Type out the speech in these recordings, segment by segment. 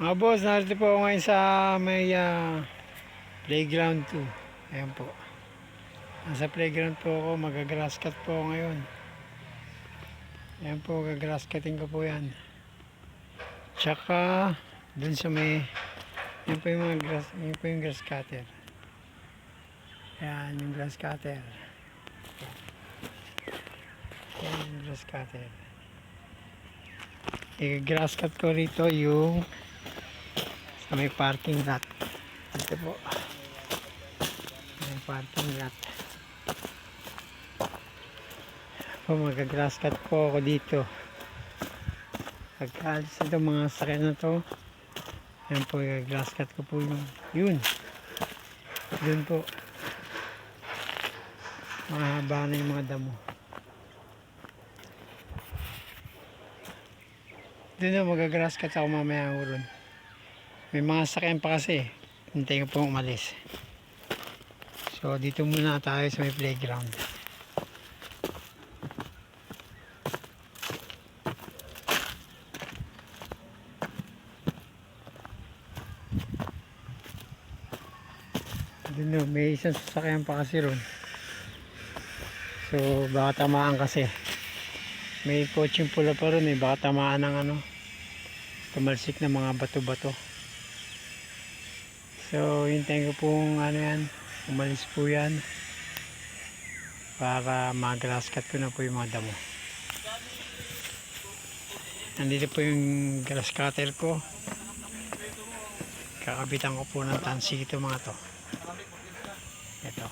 Mga boss, narito po ngayon sa may ah, playground 2. Ayan po. Nasa playground po ako, magagrass cut po ngayon. Ayan po, gagrass cutting ko po yan. Tsaka, dun sa may, yan po yung mga grass, yan po yung grass cutter. Ayan, yung grass cutter. Ayan yung grass cutter. I-grass cut ko rito yung sa may parking lot. Ito po. May parking lot. Po, mag-grass cut po ako dito. Pagkaalis ito mga sakyan na to. Ayan po, i-grass cut ko po yung yun. Yun po. Mahaba na yung mga damo. Doon na mag-grass cut ako mamaya uron. May mga sakyan pa kasi. Hintay ko pong umalis. So, dito muna tayo sa may playground. Doon na, may isang sasakyan pa kasi ron. So, baka tamaan kasi. May coaching pula pa ron eh. Baka tamaan ng ano. Tumalsik na mga bato-bato. So, hintayin ko pong ano yan. Umalis po yan. Para mag-grass cut ko na po yung mga damo. Nandito po yung grass cutter ko. Kakabitan ko po ng tansi ito mga to. Ito.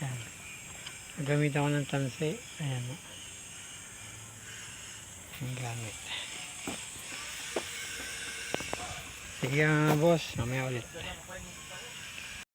Yan. Nagamit ako ng tansi. Ayan. Ang gamit. Sige boss, mamaya ulit.